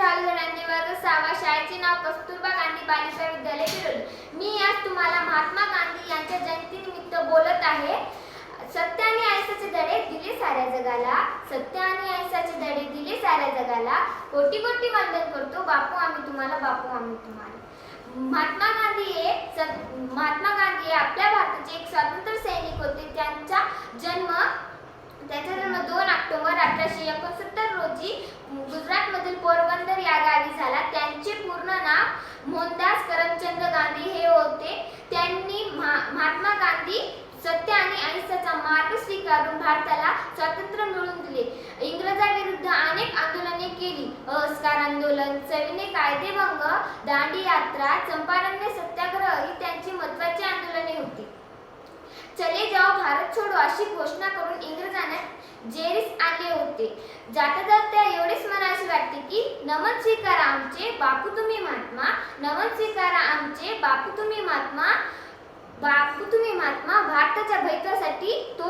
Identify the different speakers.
Speaker 1: वर्ग सहावा शाळेचे नाव कस्तुरबा गांधी बालिका विद्यालय बिरोली मी आज तुम्हाला महात्मा गांधी यांच्या जयंतीनिमित्त बोलत आहे. सत्य आणि अहिंसाचे धडे दिले साऱ्या जगाला. सत्य आणि अहिंसाचे धडे दिले साऱ्या जगाला. कोटी कोटी वंदन करतो. बापू आम्ही तुम्हाला बापू आम्ही तुम्हाला. महात्मा गांधी हे महात्मा गांधी हे आपल्या भारताचे एक स्वातंत्र्य सैनिक होते. त्यांचा जन्म त्याचा जन्म दोन ऑक्टोबर अठराशे एकोणसत्तर रोजी मोहनदास करमचंद गांधी हे होते. त्यांनी महात्मा गांधी सत्य आणि अहिंसाचा मार्ग स्वीकारून भारताला स्वातंत्र्य मिळवून दिले. इंग्रजाविरुद्ध अनेक आंदोलने केली. असकार आंदोलन सविनय कायदेभंग दांडी यात्रा चंपारण्य सत्याग्रह ही त्यांची महत्वाची आंदोलने होती. चले जाओ भारत छोडो अशी घोषणा करून इंग्रजांना जेरीस आले होते. जाता जाता एवढेच मनाशी वाटते की नमन स्वीकार आमचे बापू तुम्ही महात्मा नमन स्वीकारा आमचे बापू तुम्ही महात्मा बापू तुम्ही महात्मा भारताच्या भैतासाठी तो